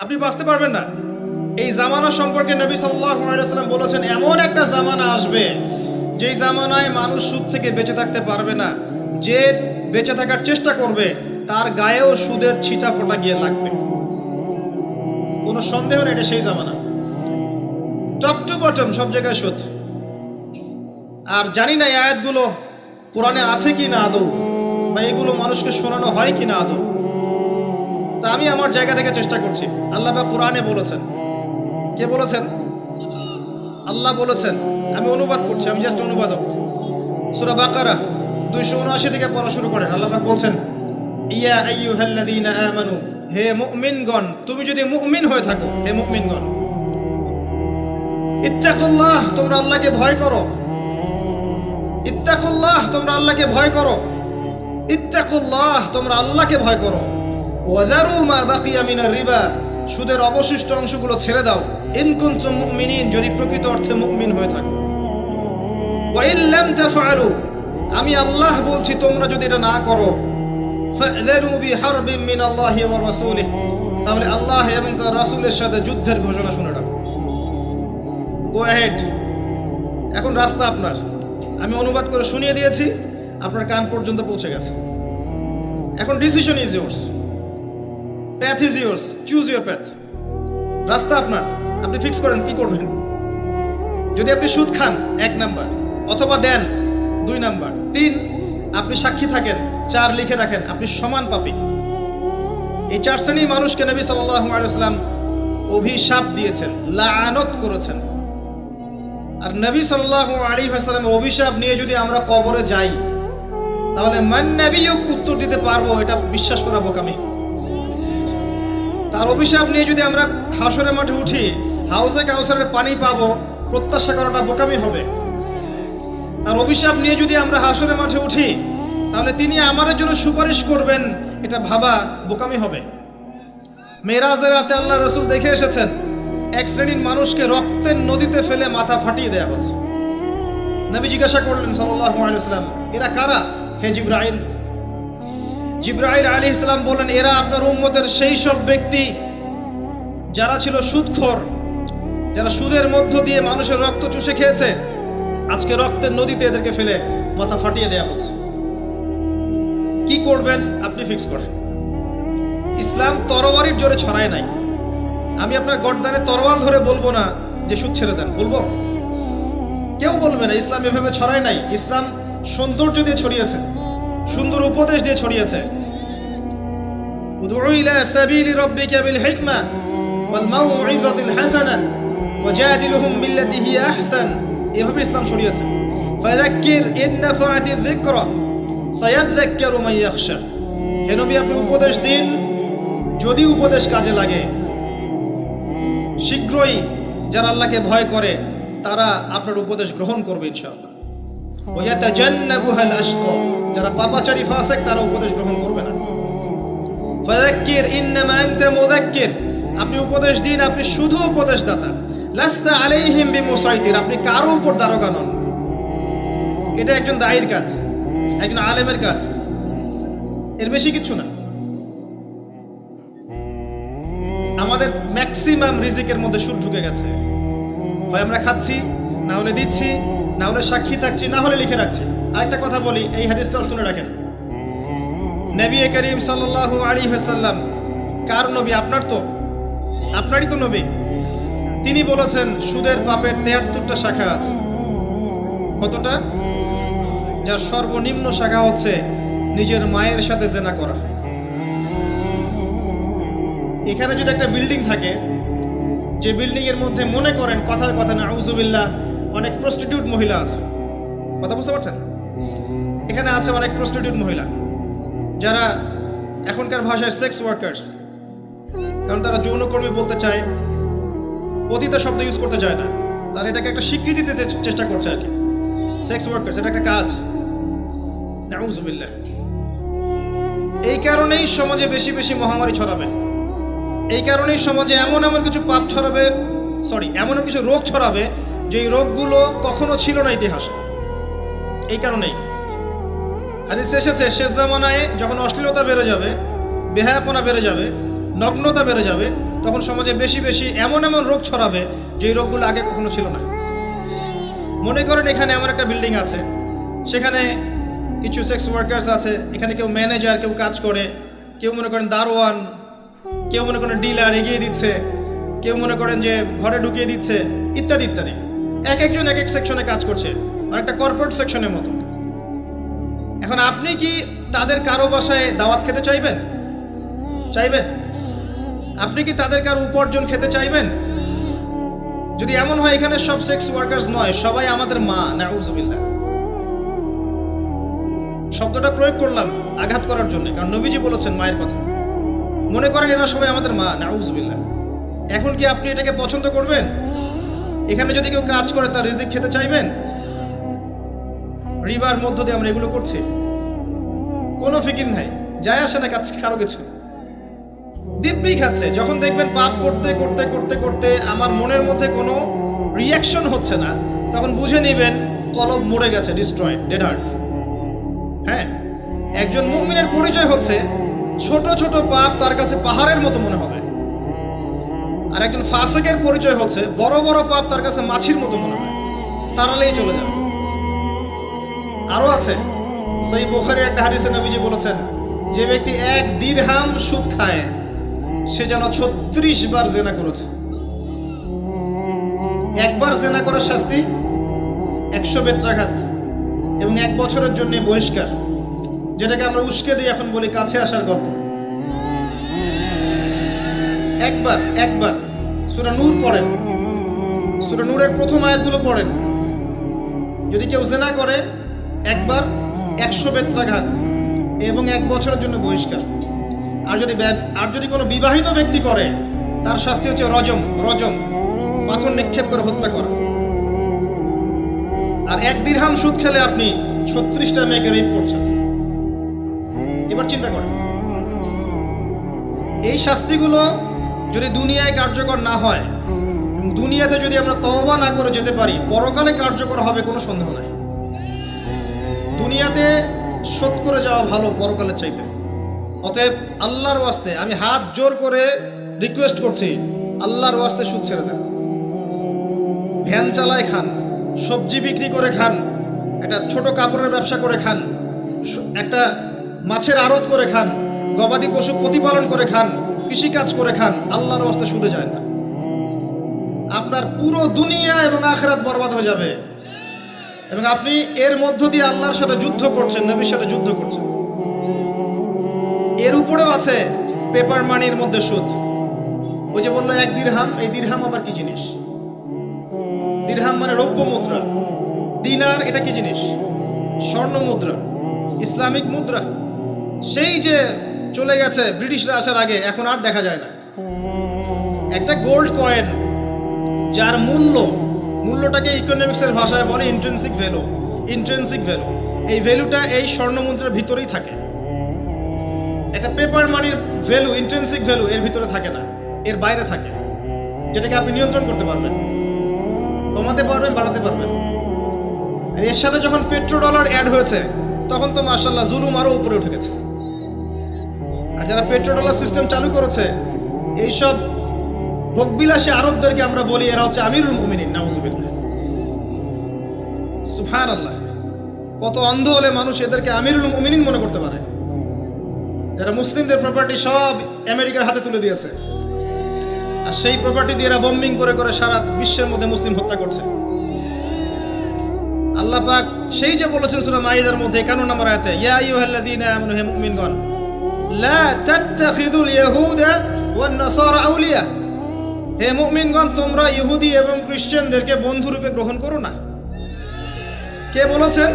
আপনি বাঁচতে পারবেন না। এই জামানা সম্পর্কে নবী সাল্লাম বলেছেন, এমন একটা জামানা আসবে, যেই জামানায় মানুষ সুদ থেকে বেঁচে থাকতে পারবে না। যে বেঁচে থাকার চেষ্টা করবে, তার গায়েও সুদের ছিটা ফোটা গিয়ে লাগবে। কোনো সন্দেহ নেই, এটা সেই জামানা। টপ টু বটম, সব জায়গায় সুদ। আর জানি না এই আয়াতগুলো কোরআনে আছে কি না আদৌ, বা এগুলো মানুষকে শোনানো হয় কি না আদৌ। তা আমি আমার জায়গা থেকে চেষ্টা করছি। আল্লাহ বা কোরআনে বলেছেন। কে বলেছেন? আল্লাহ বলেছেন। আমি অনুবাদ করছি, আমি জাস্ট অনুবাদক। সুরা বাকারা, দুইশো উনআশি থেকে পড়া শুরু করেন। আল্লাহ বলছেন, ইয়া আইয়ুহাল্লাযীনা আমানু, হে মুমিনগণ, তুমি যদি মুমিন হয়ে থাকো, হে মুমিনগণ, ইত্তাকুল্লাহ, তোমরা আল্লাহকে ভয় করো। ইত্তাকুল্লাহ, তোমরা আল্লাহকে ভয় করো। ইত্তাকুল্লাহ, তোমরা আল্লাহকে ভয় করো। ওয়াদারু মা রিবা, সুদের অবশিষ্ট অংশগুলো ছেড়ে দাও। ইন কুনতুম মুমিনিন, যদি প্রকৃত অর্থে মুমিন হয়ে থাকো। আমি আল্লাহ বলছি, তোমরা যদি এটা না করো রাসূলিহি। তাহলে আল্লাহ এবং তার রাসূলের সাথে যুদ্ধের ঘোষণা শুনে রাখো। গো অ্যাহেড এখন রাস্তা আপনার। আমি অনুবাদ করে শুনিয়ে দিয়েছি, আপনার কান পর্যন্ত পৌঁছে গেছে। এখন decision is yours path is yours choose your path রাস্তা আপনার। আপনি ফিক্স করেন, কি করবেন? যদি আপনি সুদ খান, এক নাম্বার। অথবা দেন, দুই নাম্বার। তিন, আপনি সাক্ষী থাকেন, চার লিখে রাখেন, আপনি সমান পাপি। এই চার শ্রেণির মানুষকে নবী ওয়াসাল্লাম অভিশাপ দিয়েছেন লাআনত করেছেন। আর নবী সাল্লাল্লাহু আলাইহি ওয়াসাল্লাম অভিশাপ নিয়ে যদি আমরা কবরে যাই, তাহলে মান নবীয়ক উত্তর দিতে পারব, এটা বিশ্বাস করা বোকামি। তার অভিশাপ নিয়ে যদি আমরা হাসরের মাঠে উঠি, হাউসে কাউসারের পানি পাবো, প্রত্যাশা করাটা বোকামি হবে। তার অভিশাপ নিয়ে যদি আমরা হাসরের মাঠে উঠি, তাহলে তিনি আমাদের জন্য সুপারিশ করবেন, এটা ভাবা বোকামি হবে। মেরাজের রাতে আল্লাহ রসুল দেখে এসেছেন, এক শ্রেণির মানুষকে রক্তের নদীতে ফেলে মাথা ফাটিয়ে দেওয়া হচ্ছে। নবী জিজ্ঞাসা করলেন সাল্লাল্লাহু আলাইহি ওয়াসাল্লাম, এরা কারা? হে জিব্রাইল জিব্রাইল আলী ইসলাম বলেন এরা আপনার উম্মতের সেই সব ব্যক্তি যারা ছিল সুদখোর, যারা সুদের মধ্য দিয়ে মানুষের রক্ত চুষে খেয়েছে। আজকে রক্তের নদীতে এদেরকে ফেলে মাথা ফাটিয়ে দেওয়া হচ্ছে। কি করবেন আপনি ফিক্স করেন। ইসলাম তরবারির জোরে ছড়ায় নাই। আমি আপনার গর্দানে তরোয়াল ধরে বলব না যে সুদ ছেড়ে দেন, বলব? কেউ বলবে না, ইসলাম এভাবে ছড়ায় নাই। ইসলাম সৌন্দর্য দিয়ে ছড়িয়েছে। সুন্দর উপদেশ দিয়ে ছড়িয়েছে। বিল হিকমা ওয়াল মাউইযাতিল হাসানাহ ওয়াজাদিলহুম বিল্লাতি এভাবে ইসলাম ছড়িয়েছে। হে নবী, আপনি উপদেশ দিন, যদি উপদেশ কাজে লাগে। শীঘ্রই যারা আল্লাহকে ভয় করে, তারা আপনার উপদেশ গ্রহণ করবে ইনশাআল্লাহ। ওয়াতাজান্নাবুহাল আশকা যারা পাপাচারী ফাসিক, তারা উপদেশ গ্রহণ করবে না। ফাযাক্কির, ইন্নামা আনতা মুযাক্কির। আপনি উপদেশ দিন, আপনি শুধু উপদেশদাতা। লাস্তা আলাইহিম বিমুসাইতির, আপনি কারও উপর দারোগা নন। এটা একজন দায়ীর কাজ, একজন আলেমের কাজ। এর বেশি কিছু না। আমাদের ম্যাক্সিমাম রিজিকের মধ্যে সুর ঢুকে গেছে। হয় আমরা খাচ্ছি, না হলে দিচ্ছি, না হলে সাক্ষী থাকছি, না হলে লিখে রাখছি। আরেকটা কথা বলি, এই হাদিসটাও শুনে রাখেন। নবী করিম সাল্লাল্লাহু আলাইহি ওয়াসাল্লাম, কার নবী? আপনার তো? আপনারই তো নবী। তিনি বলেছেন, সুদের পাপের তেয়াত্তরটা শাখা আছে। কতটা? যার সর্বনিম্ন শাখা হচ্ছে নিজের মায়ের সাথে জেনা করা। এখানে যদি একটা বিল্ডিং থাকে, যে বিল্ডিং এর মধ্যে মনে করেন, কথার কথা না আউজুবিল্লাহ অনেক প্রস্টিটিউট মহিলা আছে। কথা বুঝতে পারছেন? এখানে আছে অনেক প্রস্টিটিউট মহিলা, যারা এখনকার ভাষায় সেক্স ওয়ার্কার্স কারণ তারা যৌনকর্মী বলতে চায়, পতিতা শব্দ ইউজ করতে চায় না। তারা এটাকে একটা স্বীকৃতি দিতে চেষ্টা করছে আর কি। সেক্স ওয়ার্কার্স এটা একটা কাজ। নাউজুবিল্লাহ। এই কারণেই সমাজে বেশি বেশি মহামারী ছড়াবে। এই কারণেই সমাজে এমন এমন কিছু পাপ ছড়াবে সরি এমন কিছু রোগ ছড়াবে যে রোগগুলো কখনো ছিল না ইতিহাসে। এই কারণেই। হাদিস এসেছে, শেষ জামানায় যখন অশ্লীলতা বেড়ে যাবে, বেহায়াপনা বেড়ে যাবে, নগ্নতা বেড়ে যাবে, তখন সমাজে বেশি বেশি এমন এমন রোগ ছড়াবে যে রোগগুলো আগে কখনো ছিল না। মনে করেন এখানে আমার একটা বিল্ডিং আছে, সেখানে কিছু সেক্স ওয়ার্কার্স আছে, এখানে কেউ ম্যানেজার কেউ কাজ করে, কেউ মনে করেন দারোয়ান, কেউ মনে করেন ডিলার এগিয়ে দিচ্ছে, কেউ মনে করেন যে ঘরে ঢুকিয়ে দিচ্ছে, ইত্যাদি ইত্যাদি। এক একজন এক এক সেকশনে কাজ করছে, আর একটা কর্পোরেট সেকশনের মতো। এখন আপনি কি তাদের কারও বাসায় দাওয়াত খেতে চাইবেন? চাইবেন? আপনি কি তাদের কারও উপার্জন খেতে চাইবেন? যদি এমন হয়, এখানে সব সেক্স ওয়ার্কার্স নয়, সবাই আমাদের মা, নাউজুবিল্লাহ। শব্দটা প্রয়োগ করলাম আঘাত করার জন্য, কারণ নবীজি বলেছেন মায়ের কথা। মনে করেন এরা সবাই আমাদের মা, নাউজুবিল্লাহ। এখন কি আপনি এটাকে পছন্দ করবেন? এখানে যদি কেউ কাজ করে, তার রিজিক খেতে চাইবেন? রিবার মধ্য দিয়ে আমরা এগুলো করছি। কোনো ফিকির নাই। যায় আসে না কাজ কারও কিছু। দিব্যি খাচ্ছে। যখন দেখবেন পাপ করতে করতে করতে করতে আমার মনের মধ্যে কোনো রিয়াকশন হচ্ছে না, তখন বুঝে নেবেন কলব মরে গেছে ডিস্ট্রয় ডেডার হ্যাঁ? একজন মুমিনের পরিচয় হচ্ছে ছোট ছোট পাপ তার কাছে পাহাড়ের মতো মনে হবে। আর একজন ফাসেকের পরিচয় হচ্ছে বড় বড় পাপ তার কাছে মাছির মতো মনে হয়। তাড়ালেই চলে যাবে। আরও আছে। সেই বোখারি একটা হাদিসে নবীজি বলেছেন, যে ব্যক্তি এক দিরহাম সুদ খায়, সে যেন ছত্রিশ বার জেনা করেছে। একবার জেনা করার শাস্তি একশো বেত্রাঘাত এবং এক বছরের জন্য বহিষ্কার, যেটাকে আমরা উস্কে দিই এখন বলি কাছে আসার গল্প। একবার একবার, সুরা নূর পড়েন। সুরা নূরের প্রথম আয়াতগুলো পড়েন। যদি কেউ জেনা করে একবার একশো বেত্রাঘাত এবং এক বছরের জন্য বহিষ্কার। আর যদি আর যদি কোনো বিবাহিত ব্যক্তি করে, তার শাস্তি হচ্ছে রজম রজম, পাথর নিক্ষেপ করে হত্যা করা। আর এক দিরহাম সুদ খেলে আপনি ছত্রিশটা মেয়েকে রেপ করছেন। এবার চিন্তা করেন। এই শাস্তিগুলো যদি দুনিয়ায় কার্যকর না হয় দুনিয়াতে যদি আমরা তওবা না করে যেতে পারি, পরকালে কার্যকর হবে কোনো সন্দেহ নাই। দুনিয়াতে শোধ করে যাওয়া ভালো পরকালের চাইতে। অতএব আল্লাহর ওয়াস্তে আমি হাত জোর করে রিকোয়েস্ট করছি, আল্লাহর ওয়াস্তে সুদ ছেড়ে দেন। ভ্যান চালায় খান, সবজি বিক্রি করে খান, একটা ছোট কাপড়ের ব্যবসা করে খান একটা মাছের আড়ত করে খান, গবাদি পশু প্রতিপালন করে খান, কৃষিকাজ করে খান, আল্লাহর ওয়াস্তে সুদে যায় না। আপনার পুরো দুনিয়া এবং আখরাত বরবাদ হয়ে যাবে। এবং আপনি এর মধ্য দিয়ে আল্লাহর সাথে যুদ্ধ করছেন, নবীর সাথে যুদ্ধ করছেন। এর উপরেও আছে পেপার মানির মধ্যে সুদ। ওই যে বলল, এক দিরহাম এই দিরহাম আবার কি জিনিস? দিরহাম মানে রৌপ্য মুদ্রা। দিনার এটা কি জিনিস? স্বর্ণ মুদ্রা, ইসলামিক মুদ্রা। সেই যে চলে গেছে ব্রিটিশরা আসার আগে, এখন আর দেখা যায় না। একটা গোল্ড কয়েন যার মূল্য মূল্যটাকে ইকোনমিক্সের ভাষায় বলে ইন্ট্রেন্সিক ভ্যালু ইন্ট্রেন্সিক ভ্যালু এই ভ্যালুটা এই স্বর্ণ মুদ্রার ভিতরেই থাকে। একটা পেপার মানির ভ্যালু ইন্ট্রেন্সিক ভ্যালু এর ভিতরে থাকে না, এর বাইরে থাকে। যেটাকে আপনি নিয়ন্ত্রণ করতে পারবেন, কমাতে পারবেন, বাড়াতে পারবেন। আর এর সাথে যখন পেট্রো ডলার অ্যাড হয়েছে, তখন তো মাসাল্লাহ জুলুম আরও উপরে উঠে গেছে। আর যারা পেট্রো ডলার সিস্টেম চালু করেছে, এইসব ভোগবিলাসী আরবদেরকে আমরা বলি, এরা হচ্ছে আমিরুল মুমিনিন, নাউজুবিল্লাহ। সুফান আল্লাহ কত অন্ধ হলে মানুষ এদেরকে আমিরুল মুমিনিন মনে করতে পারে। যারা মুসলিমদের প্রপার্টি সব আমেরিকার হাতে তুলে দিয়েছে। আর সেই প্রপার্টি দিয়ে এরা বম্বিং করে করে সারা বিশ্বের মধ্যে মুসলিম হত্যা করছে। আল্লাহ পাক সেই যে বলেছেন সূরা মাইদার মধ্যে 51 নম্বর আয়াতে, ইয়া আইয়ুহাল্লাযীনা আমানু, হে মুমিনগণ, লা তাত্তাখিযুল ইয়াহুদা ওয়ান নাসারা আউলিয়া। হে মুমিনগণ, তোমরা ইহুদি এবং খ্রিস্টানদেরকে বন্ধুরূপে গ্রহণ করো না। কে বলেছেন?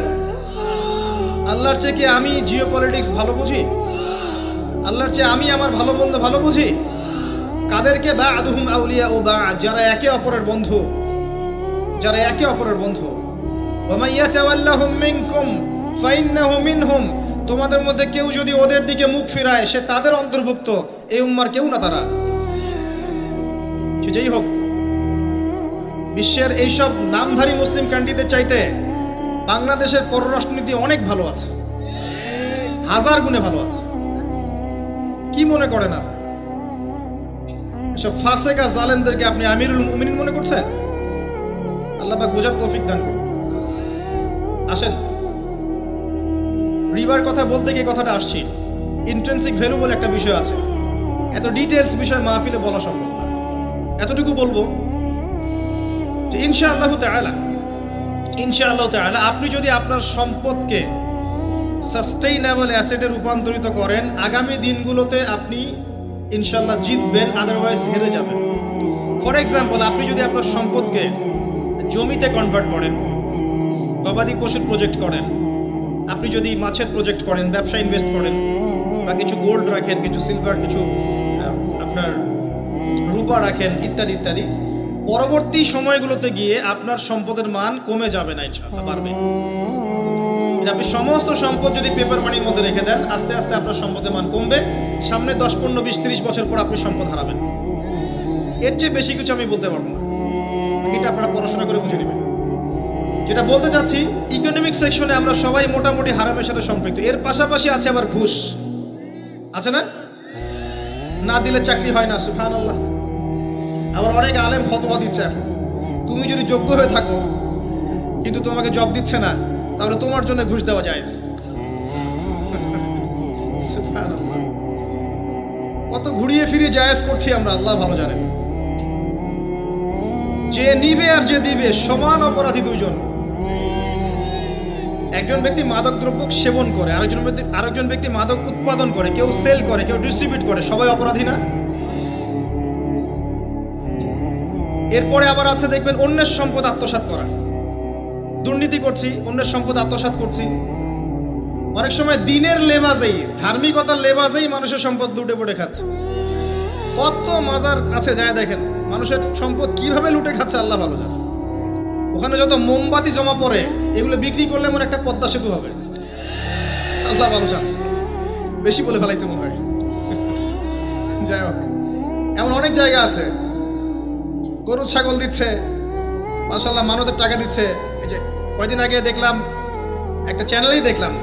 আল্লাহর চেয়ে কি আমি জিও পলিটিক্স ভালো বুঝি? আল্লাহর চেয়ে আমি আমার ভালো মন্দ ভালো বুঝি? কাদেরকে বা আদুহুম আউলিয়া ও বা যারা একে অপরের বন্ধু, যারা একে অপরের বন্ধু। তোমাদের মধ্যে কেউ যদি ওদের দিকে মুখ ফিরায়, সে তাদের অন্তর্ভুক্ত, এই উম্মার কেউ না তারা। সে যেই হোক। বিশ্বের এইসব নামধারী মুসলিম কান্ট্রিদের চাইতে বাংলাদেশের পররাষ্ট্রনীতি অনেক ভালো আছে। হাজার গুণে ভালো আছে। কি মনে করেন আর সব ফাসেকা জালেমদেরকে আপনি আমিরুল মুমিনিন মনে করছেন? আল্লাহ পাক বোঝার তৌফিক দান করুন। আসেন। রিবার কথা বলতে গিয়ে কথাটা আসছি। ইন্ট্রেন্সিক ভ্যালু বলে একটা বিষয় আছে। এত ডিটেলস বিষয় মাহফিলে বলা সম্ভব না। এতটুকু বলব যে ইনশা আল্লাহ তালা ইনশা আল্লাহ আপনি যদি আপনার সম্পদকে সাস্টেইনেবল অ্যাসেটে রূপান্তরিত করেন, আগামী দিনগুলোতে আপনি ইনশাল্লাহ জিতবেন আদারওয়াইজ হেরে যাবেন। ফর এক্সাম্পল আপনি যদি আপনার সম্পদকে জমিতে কনভার্ট করেন, গবাদি পশুর প্রজেক্ট করেন, আপনি যদি মাছের প্রজেক্ট করেন ব্যবসা ইনভেস্ট করেন, বা কিছু গোল্ড রাখেন, কিছু সিলভার কিছু আপনার রূপা রাখেন, ইত্যাদি ইত্যাদি। পরবর্তী সময়গুলোতে গিয়ে আপনার সম্পদের মান কমে যাবে না, ইনশাআল্লাহ, বাড়বে। আপনি সমস্ত সম্পদ যদি পেপার মানির মধ্যে রেখে দেন, আস্তে আস্তে আপনার সম্পদের মান কমবে। সামনে দশ, পনেরো, বিশ, তিরিশ বছর পর আপনি সম্পদ হারাবেন। এর চেয়ে বেশি কিছু আমি বলতে পারব না। এটা আপনারা পড়াশোনা করে বুঝে নেবেন। যেটা বলতে চাচ্ছি ইকোনমিক সেকশনে আমরা সবাই মোটামুটি হারামের সাথে সম্পৃক্ত। এর পাশাপাশি আছে আবার ঘুষ। আছে না? না দিলে চাকরি হয় না সুফান আল্লাহ আবার অনেক আলেম ফতোয়া দিচ্ছে এখন। তুমি যদি যোগ্য হয়ে থাকো, কিন্তু তোমাকে জব দিচ্ছে না, তাহলে তোমার জন্য ঘুষ দেওয়া যায় কত ঘুরিয়ে ফিরিয়ে জায়েজ করছি আমরা, আল্লাহ ভালো জানেন। যে নিবে আর যে দিবে, সমান অপরাধী দুজন একজন ব্যক্তি মাদক দ্রব্য সেবন করে, আরেকজন ব্যক্তি আরেকজন ব্যক্তি মাদক উৎপাদন করে, কেউ সেল করে, কেউ ডিস্ট্রিবিউট করে, সবাই অপরাধী না? এরপরে আবার আছে দেখবেন অন্যের সম্পদ আত্মসাৎ করা। দুর্নীতি করছি, অন্যের সম্পদ আত্মসাৎ করছি। অনেক সময় দিনের লেবাজেই, ধার্মিকতার লেবাজেই মানুষের সম্পদ লুটে পুটে খাচ্ছে। কত মাজার আছে, যায় দেখেন, মানুষের সম্পদ কীভাবে লুটে খাচ্ছে আল্লাহ ভালো জানে। ওখানে যত মোমবাতি জমা পড়ে, এগুলো বিক্রি করলে মনে একটা পদ্মা সেতু হবে। আল্লাহ ভালো জানে। বেশি বলে ফেলাইছে মনে হয়। যাই হোক, এমন অনেক জায়গা আছে গরু ছাগল দিচ্ছে মাসাল্লাহ মানবের টাকা দিচ্ছে। এই যে কয়দিন আগে দেখলাম, একটা চ্যানেলেই দেখলাম,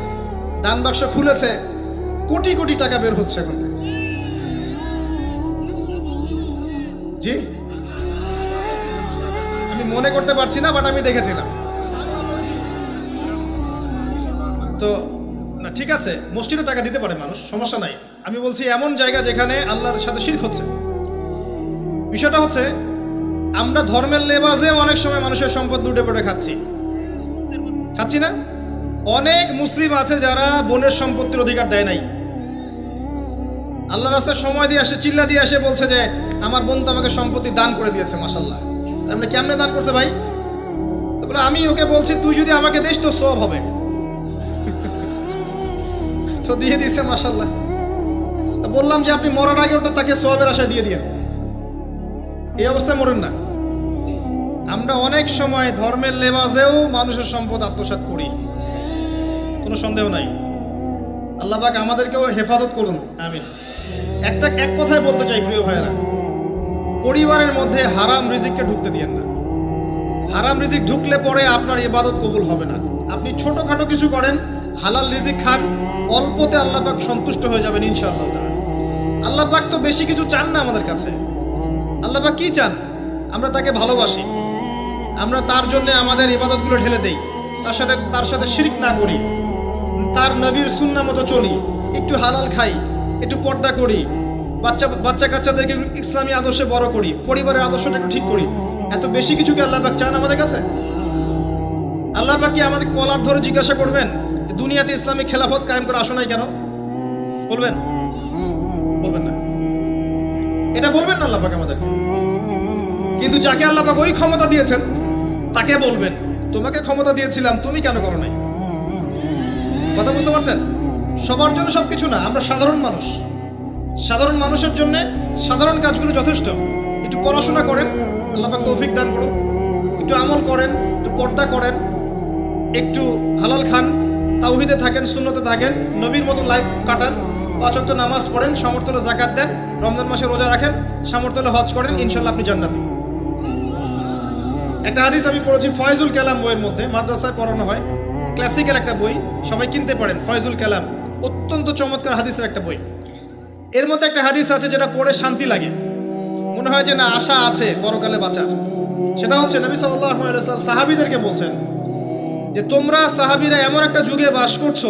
দান বাক্স খুলেছে, কোটি কোটি টাকা বের হচ্ছে এখন। থেকে জি? আমি মনে করতে পারছি না বাট আমি দেখেছিলাম। তো, না, ঠিক আছে, মসজিদে টাকা দিতে পারে মানুষ, সমস্যা নাই। আমি বলছি এমন জায়গা যেখানে আল্লাহর সাথে শির্ক হচ্ছে। বিষয়টা হচ্ছে আমরা ধর্মের লেবাজে অনেক সময় মানুষের সম্পদ লুটে পড়ে খাচ্ছি। খাচ্ছি না? অনেক মুসলিম আছে যারা বোনের সম্পত্তির অধিকার দেয় নাই। আল্লাহ রাস্তায় সময় দিয়ে আসে, চিল্লা দিয়ে আসে, বলছে যে, আমার বোন তো আমাকে সম্পত্তি দান করে দিয়েছে মাসাল্লাহ আপনি কেমনে দান করছে ভাই? তারপরে আমি ওকে বলছি, তুই যদি আমাকে দিস তো সব হবে। তো দিয়ে দিচ্ছে মাসাল্লাহ বললাম যে, আপনি মরার আগে ওটা তাকে সবের আশা দিয়ে দিয়েন। এই অবস্থায় মরেন না। আমরা অনেক সময় ধর্মের লেবাজেও মানুষের সম্পদ আত্মসাৎ করি। কোনো সন্দেহ নাই। আল্লাহ পাক আমাদেরকেও হেফাজত করুন। আমিন। একটা, এক কথায় বলতে চাই, প্রিয় ভাইয়েরা। পরিবারের মধ্যে হারাম রিজিককে ঢুকতে দিয়েন না। হারাম রিজিক ঢুকলে পরে আপনার ইবাদত কবুল হবে না। আপনি ছোটখাটো কিছু করেন, হালাল রিজিক খান, অল্পতে আল্লাহ পাক সন্তুষ্ট হয়ে যাবেন ইনশাআল্লাহ তাআলা। আল্লাহ পাক তো বেশি কিছু চান না আমাদের কাছে। আল্লাহ পাক কি চান? আমরা তাকে ভালোবাসি। আমরা তার জন্য আমাদের ইবাদতগুলো ঢেলে দেই। তার সাথে তার সাথে শিরিক না করি। তার নবীর সুন্না মতো চলি। একটু হালাল খাই, একটু পর্দা করি। বাচ্চা বাচ্চা কাচ্চাদেরকে ইসলামী আদর্শে বড় করি, পরিবারের আদর্শটা একটু ঠিক করি। এত বেশি কিছু কি আল্লাহ পাক চান আমাদের কাছে? আল্লাহ পাক কি আমাদের কলার ধরে জিজ্ঞাসা করবেন দুনিয়াতে ইসলামী খেলাফত কায়েম করে আসো নাই কেন? বলবেন? বলবেন না। এটা বলবেন না আল্লাহ পাক আমাদেরকে। কিন্তু যাকে আল্লাহ পাক ওই ক্ষমতা দিয়েছেন তাকে বলবেন। তোমাকে ক্ষমতা দিয়েছিলাম, তুমি কেন করো নাই? কথা বুঝতে পারছেন? সবার জন্য সব কিছু না, আমরা সাধারণ মানুষ। সাধারণ মানুষের জন্য সাধারণ কাজগুলো যথেষ্ট। একটু পড়াশোনা করেন, আল্লাহ পাক তৌফিক দান করুন। একটু আমল করেন, একটু পর্দা করেন, একটু হালাল খান, তাওহিদে থাকেন শূন্যতে থাকেন, নবীর মতো লাইফ কাটান পাঁচক্ত নামাজ পড়েন, সামর্থ্য জাকাত দেন, রমজান মাসে রোজা রাখেন, সামর্থ্য হজ করেন ইনশাল্লাহ আপনি জান্নাতি। একটা হাদিস আমি পড়েছি, ফয়জুল কালাম বইয়ের মধ্যে, মাদ্রাসায় পড়ানো হয়। ক্লাসিক্যাল একটা বই, সবাই কিনতে পারেন, ফয়জুল কালাম। অত্যন্ত চমৎকার হাদিসের একটা বই। এর মধ্যে একটা হাদিস আছে যেটা পড়ে শান্তি লাগে। মনে হয় যে না, আশা আছে পরকালে বাঁচার। সেটা হচ্ছে নবী সাল্লাহ সাহাবিদেরকে বলছেন যে, তোমরা সাহাবিরা এমন একটা যুগে বাস করছ,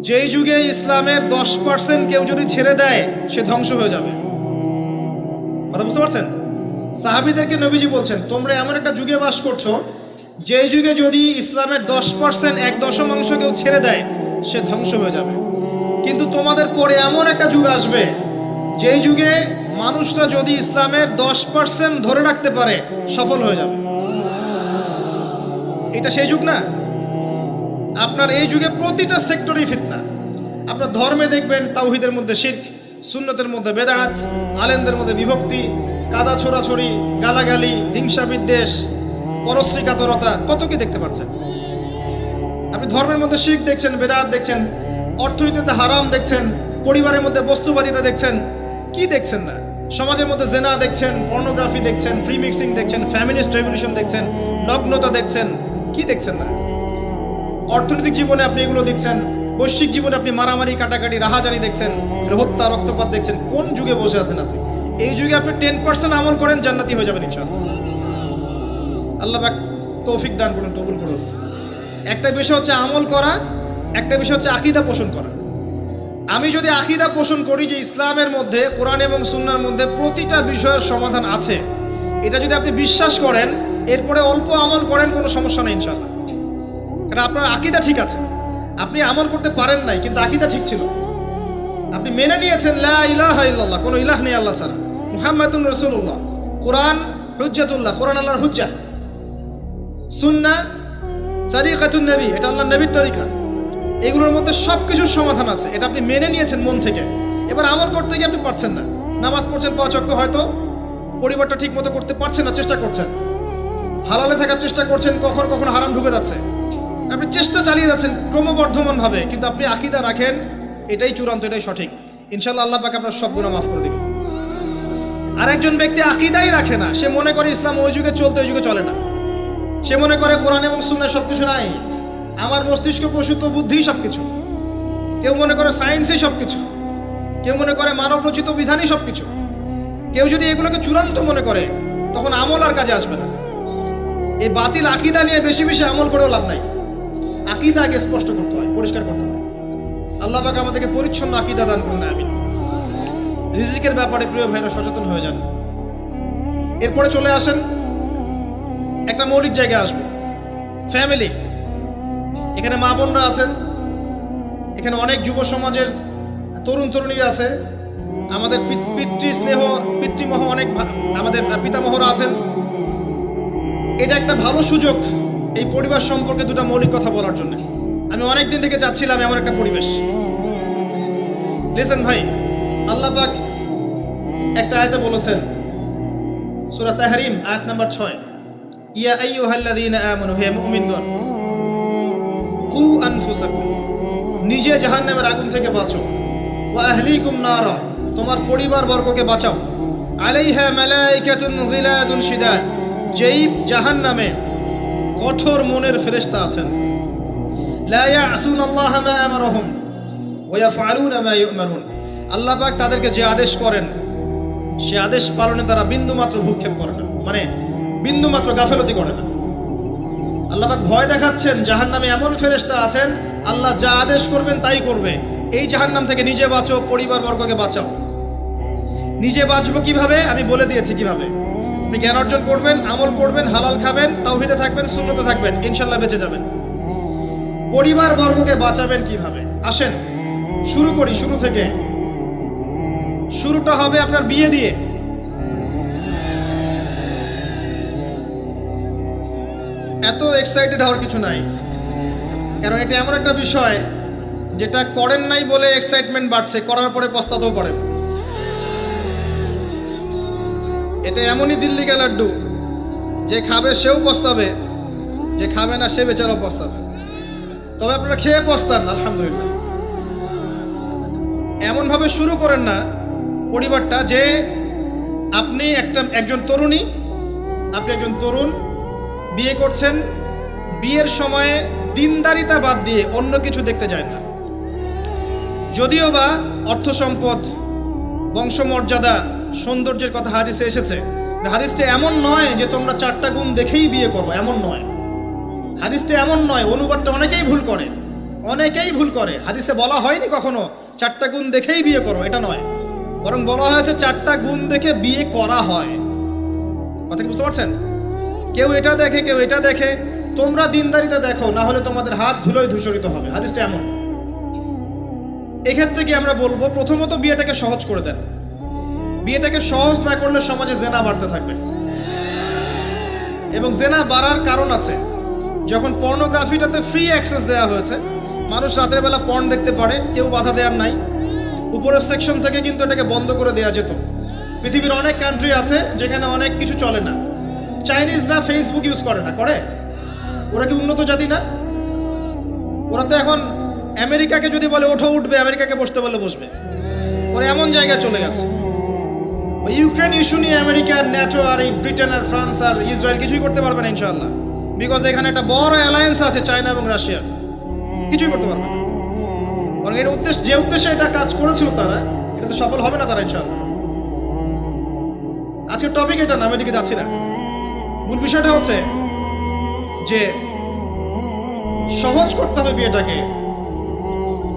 যেই যুগে ইসলামের দশ পার্সেন্ট কেউ যদি ছেড়ে দেয়, সে ধ্বংস হয়ে যাবে। কথা বুঝতে পারছেন? সাহাবিদেরকে নবীজি বলছেন, তোমরা এমন একটা যুগে বাস করছ যেই যুগে যদি ইসলামের দশ পার্সেন্ট এক দশমাংশ কেউ ছেড়ে দেয়, সে ধ্বংস হয়ে যাবে। কিন্তু তোমাদের পরে এমন একটা যুগ আসবে, যেই যুগে মানুষরা যদি ইসলামের দশ পার্সেন্ট ধরে রাখতে পারে, সফল হয়ে যাবে। এটা সেই যুগ না? আপনার এই যুগে প্রতিটা সেক্টরেই ফিতনা। আপনার ধর্মে দেখবেন তাওহিদের মধ্যে শির্ক, সুন্নতের মধ্যে বেদাত আলেনদের মধ্যে বিভক্তি কাদা ছোড়াছড়ি, গালাগালি, হিংসা বিদ্বেষ পরশ্রী কাতরতা কত কি দেখতে পাচ্ছেন? আপনি ধর্মের মধ্যে শিখ দেখছেন, বেদাত দেখছেন, অর্থনীতিতে হারাম দেখছেন, পরিবারের মধ্যে বস্তুবাদিতা দেখছেন, কি দেখছেন না? সমাজের মধ্যে জেনা দেখছেন পর্নোগ্রাফি দেখছেন ফ্রি মিক্সিং দেখছেন ফ্যামিলিস্ট রেভলিউশন দেখছেন, নগ্নতা দেখছেন, কি দেখছেন না? অর্থনৈতিক জীবনে আপনি এগুলো দেখছেন বৈশ্বিক জীবনে আপনি মারামারি, কাটাকাটি, রাহাজানি দেখছেন হত্যা, রক্তপাত দেখছেন, কোন যুগে বসে আছেন আপনি? এই যুগে আপনি টেন পার্সেন্ট আমল করেন, জান্নাতি হয়ে যাবেন ইনশাআল্লাহ। আল্লাহ তৌফিক দান করুন, কবুল করুন। একটা বিষয় হচ্ছে আমল করা, একটা বিষয় হচ্ছে আকিদা পোষণ করা। আমি যদি আকিদা পোষণ করি যে ইসলামের মধ্যে, কোরআন এবং সুন্নার মধ্যে প্রতিটা বিষয়ের সমাধান আছে, এটা যদি আপনি বিশ্বাস করেন, এরপরে অল্প আমল করেন, কোনো সমস্যা নেই ইনশাল্লাহ কারণ আপনার আকিদা ঠিক আছে। আপনি আমল করতে পারেন নাই, কিন্তু আকিদা ঠিক ছিল। আপনি মেনে নিয়েছেন, লা ইলাহা ইল্লাল্লাহ, কোনো ইলাহ নেই আল্লাহ ছাড়া। মুহাম্মাদুর রাসূলুল্লাহ। কোরআন হুজ্জাতুল্লাহ, কোরআন আল্লাহর হুজ্জা। সুন্নাহ তারিকাতুন নবী, এটা আল্লাহর নবীর তরিকা। এগুলোর মধ্যে সব কিছুর সমাধান আছে, এটা আপনি মেনে নিয়েছেন মন থেকে। এবার আমল করতে গিয়ে আপনি পারছেন না। নামাজ পড়ছেন, পাঁচ অক্ত হয়তো পরিবারটা ঠিক মতো করতে পারছেন না, চেষ্টা করছেন। হালালে থাকার চেষ্টা করছেন, কখন কখন হারাম ঢুকে যাচ্ছে। আপনি চেষ্টা চালিয়ে যাচ্ছেন ক্রমবর্ধমান ভাবে কিন্তু আপনি আকিদা রাখেন, এটাই চূড়ান্ত, এটাই সঠিক। ইনশাল্লাহ আল্লাহ পাকে আপনার সব গুণা মাফ করে দেবে আর একজন ব্যক্তি আকিদাই রাখে না, সে মনে করে ইসলাম ওই যুগে চলতে, ওই যুগে চলে না। সে মনে করে কোরআন এবং সুন্নায় সব কিছু নাই, আমার মস্তিষ্ক প্রসূত বুদ্ধি সব কিছু কেউ মনে করে সায়েন্সই সব কিছু কেউ মনে করে মানব রচিত বিধানই সব কিছু কেউ যদি এগুলোকে চূড়ান্ত মনে করে, তখন আমল আর কাজে আসবে না। এই বাতিল আকিদা নিয়ে বেশি বেশি আমল করেও লাভ নাই। আকিদা আগে স্পষ্ট করতে হয়, পরিষ্কার করতে হয়। আল্লাহ পাক আমাদেরকে পরিচ্ছন্ন আকিদা দান করুন আমি রিজিকের ব্যাপারে প্রিয় ভাইরা সচেতন হয়ে যান। এরপরে চলে আসেন, একটা মৌলিক জায়গায় আসব। ফ্যামিলি, এখানে মা বোনরা আছেন, এখানে অনেক যুব সমাজের তরুণ তরুণীরা আছে। আমাদের পিতৃ স্নেহ পিতৃমহ অনেক আমাদের পিতামহরা আছেন। এটা একটা ভালো সুযোগ। এই পরিবার সম্পর্কে দুটো মৌলিক কথা বলার জন্য। আমি অনেক দিন থেকে চাচ্ছিলাম এমন একটা পরিবেশ। লিসেন ভাই, আল্লাহ পাক একটা আয়তে বলেছেন, সূরা তাহরিম, আয়াত নাম্বার ছয়। ইয়া আইয়ুহাল্লাযীনা আমানু, হে মুমিনগণ, কু আনফুসাকুম, নিজে জাহান্নামের আগুন থেকে বাঁচো। ওয়া আহলিকুম নারা, তোমার পরিবার বর্গকে বাঁচাও। আলাইহা মালাইকাতুন গিলাজুন শিদাদ, যেই জাহান্নামে কঠোর মনের ফেরেশতা আছেন। আল্লাহ পাক তাদেরকে যে আদেশ করেন, সে আদেশ পালনে তারা বিন্দু মাত্র ভূক্ষেপ করে না। মানে বিন্দু মাত্র গাফেলতি করে না। আল্লাহ পাক ভয় দেখাচ্ছেন, জাহান্নামে এমন ফেরেস্তা আছেন, আল্লাহ যা আদেশ করবেন তাই করবে। এই জাহান্নাম থেকে নিজে বাঁচো পরিবার বর্গকে বাঁচাও। নিজে বাঁচবো কীভাবে? আমি বলে দিয়েছি কীভাবে। আপনি জ্ঞান অর্জন করবেন, আমল করবেন, হালাল খাবেন, তাওহিদে থাকবেন শূন্যতে থাকবেন, ইনশাল্লাহ বেঁচে যাবেন। পরিবার বর্গকে বাঁচাবেন কীভাবে? আসেন, শুরু করি, শুরু থেকে। শুরুটা হবে আপনার বিয়ে দিয়ে। এত এক্সাইটেড হওয়ার কিছু নাই। কারণ এটা এমন একটা বিষয়, যেটা করেন নাই বলে এক্সাইটমেন্ট বাড়ছে, করার পরে পস্তাতেও পারেন। এটা এমনই দিল্লি লাড্ডু। যে খাবে সেও পস্তাবে, যে খাবে না সে বেচারাও পস্তাবে। তবে আপনারা খেয়ে পস্তান, আলহামদুলিল্লাহ। এমনভাবে শুরু করেন না, পরিবারটা যে আপনি একটা, একজন তরুণী, আপনি একজন তরুণ, বিয়ে করছেন, বিয়ের সময়ে দিনদারিতা বাদ দিয়ে অন্য কিছু দেখতে যায় না। যদিও বা অর্থ সম্পদ, বংশমর্যাদা সৌন্দর্যের কথা হাদিসে এসেছে। হাদিসটা এমন নয় যে তোমরা চারটা গুণ দেখেই বিয়ে করো, এমন নয়। হাদিসটা এমন নয়, অনুবাদটা অনেকেই ভুল করে। অনেকেই ভুল করে। হাদিসে বলা হয়নি কখনো, চারটা গুণ দেখেই বিয়ে করো, এটা নয়। বরং বলা হয়েছে চারটা গুণ দেখে বিয়ে করা হয়। কথা বুঝতে পারছেন? কেউ এটা দেখে, কেউ এটা দেখে। তোমরা দিনদারিতে দেখো, না হলে তোমাদের হাত ধুলোয় ধূসরিত হবে। হাদিসটা এমন। এক্ষেত্রে কি আমরা বলব, প্রথমত বিয়েটাকে সহজ করে দেন। বিয়েটাকে সহজ না করলে সমাজে জেনা বাড়তে থাকবে। এবং জেনা বাড়ার কারণ আছে, যখন পর্নোগ্রাফিটাতে ফ্রি অ্যাক্সেস দেওয়া হয়েছে, মানুষ রাতের বেলা পর্ন দেখতে পারে, কেউ বাধা দেওয়ার নাই। উপরের সেকশন থেকে কিন্তু এটাকে বন্ধ করে দেওয়া যেত। পৃথিবীর অনেক কান্ট্রি আছে যেখানে অনেক কিছু চলে না। চাইনিজরা ফেসবুক ইউজ করে না, করে? ওরা কি উন্নত জাতি না? ওরা তো এখন আমেরিকাকে যদি বলে, ওঠো, উঠবে আমেরিকাকে বসতে বলে বসবে। ওরা এমন জায়গায় চলে গেছে। ওই ইউক্রেন ইস্যু নিয়ে আমেরিকা ন্যাটো আর এই ব্রিটেন আর ফ্রান্স আর ইসরায়েল কিছুই করতে পারবে না ইনশাআল্লাহ। বিকজ এখানে একটা বড় অ্যালায়েন্স আছে চায়না এবং রাশিয়ার। কিছুই করতে পারবে না। বরং এর উদ্দেশ্য যে উদ্দেশ্যে এটা কাজ করেছিল তারা, এটা তো সফল হবে না তারা ইনশাল্লাহ আজকের টপিক এটা না আমি যাচ্ছি না। মূল বিষয়টা হচ্ছে যে সহজ করতে হবে বিয়েটাকে।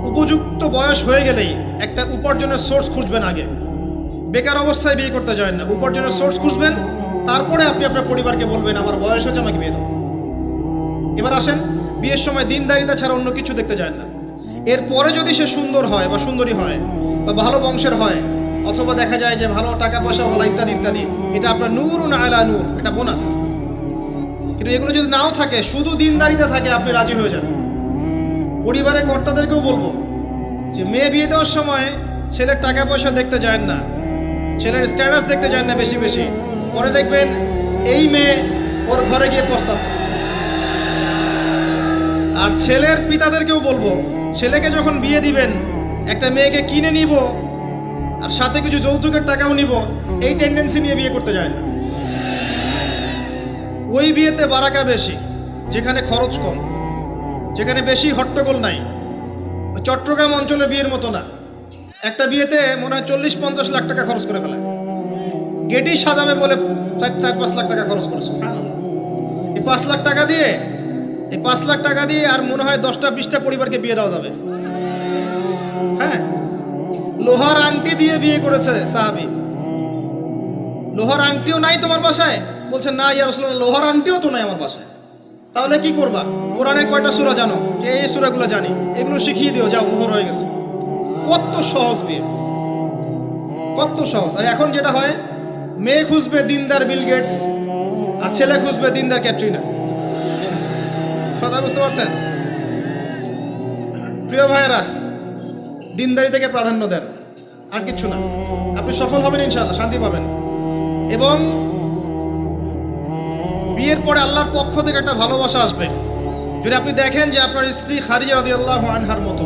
উপযুক্ত বয়স হয়ে গেলেই একটা উপার্জনের সোর্স খুঁজবেন আগে। বেকার অবস্থায় বিয়ে করতে যায় না। উপার্জনের সোর্স খুঁজবেন, তারপরে আপনি আপনার পরিবারকে বলবেন, আমার বয়স হচ্ছে আমাকে বিয়ে দাও। এবার আসেন, বিয়ের সময় দিনদারিতা ছাড়া অন্য কিছু দেখতে যায় না। এরপরে যদি সে সুন্দর হয় বা সুন্দরী হয় বা ভালো বংশের হয়, অথবা দেখা যায় যে ভালো টাকা পয়সা বলা ইত্যাদি ইত্যাদি, এটা আপনার নূর আলা নূর এটা বোনাস। কিন্তু এগুলো যদি নাও থাকে, শুধু দিনদারিতে থাকে, আপনি রাজি হয়ে যান পরিবারের কর্তাদেরকেও বলব যে, মেয়ে বিয়ে দেওয়ার সময় ছেলের টাকা পয়সা দেখতে যায় না ছেলের স্ট্যাটাস দেখতে যায় না বেশি বেশি। পরে দেখবেন এই মেয়ে ওর ঘরে গিয়ে পস্তাচ্ছে। আর ছেলের পিতাদেরকেও বলব, ছেলেকে যখন বিয়ে দিবেন, একটা মেয়েকে কিনে নিব আর সাথে কিছু যৌতুকের টাকাও নিব, এই টেন্ডেন্সি নিয়ে বিয়ে করতে যায় না। ওই বিয়েতে বারাকা বেশি, যেখানে খরচ কম, যেখানে বেশি হট্টগোল নাই। চট্টগ্রাম অঞ্চলের বিয়ের মতো না। একটা বিয়েতে মনে হয় চল্লিশ, পঞ্চাশ লাখ টাকা খরচ করে ফেলে। গেটি সাজাবে বলে চার পাঁচ লাখ টাকা খরচ করেছে। এই পাঁচ লাখ টাকা দিয়ে, এই পাঁচ লাখ টাকা দিয়ে আর মনে হয় দশটা, বিশটা পরিবারকে বিয়ে দেওয়া যাবে। হ্যাঁ? লোহার আংটি দিয়ে বিয়ে করেছে সাহাবি। লোহার আংটিও নাই তোমার বাসায়? বলছে, না ইয়ার লোহার আংটিও তো নাই আমার বাসায়। তাহলে কি করবা? কোরআনের কয়টা সুরা জানো? যে এই সূরাগুলো জানি। এগুলো শিখিয়ে দিও, যাও, মোহর হয়ে গেছে। কত সহজ বিয়ে কত সহজ। আর এখন যেটা হয়, মেয়ে খুঁজবে দিনদার বিল গেটস, আর ছেলে খুঁজবে দিনদার ক্যাটরিনা। কথা বুঝতে পারছেন? প্রিয় ভাইয়েরা, দিনদারি থেকে প্রাধান্য দেন, আর কিচ্ছু না। আপনি সফল হবেন ইনশাল্লাহ শান্তি পাবেন। এবং বিয়ের পরে আল্লাহর পক্ষ থেকে একটা ভালোবাসা আসবে। যদি আপনি দেখেন যে আপনার স্ত্রী খারিজা রাদিয়াল্লাহু আনহার মতো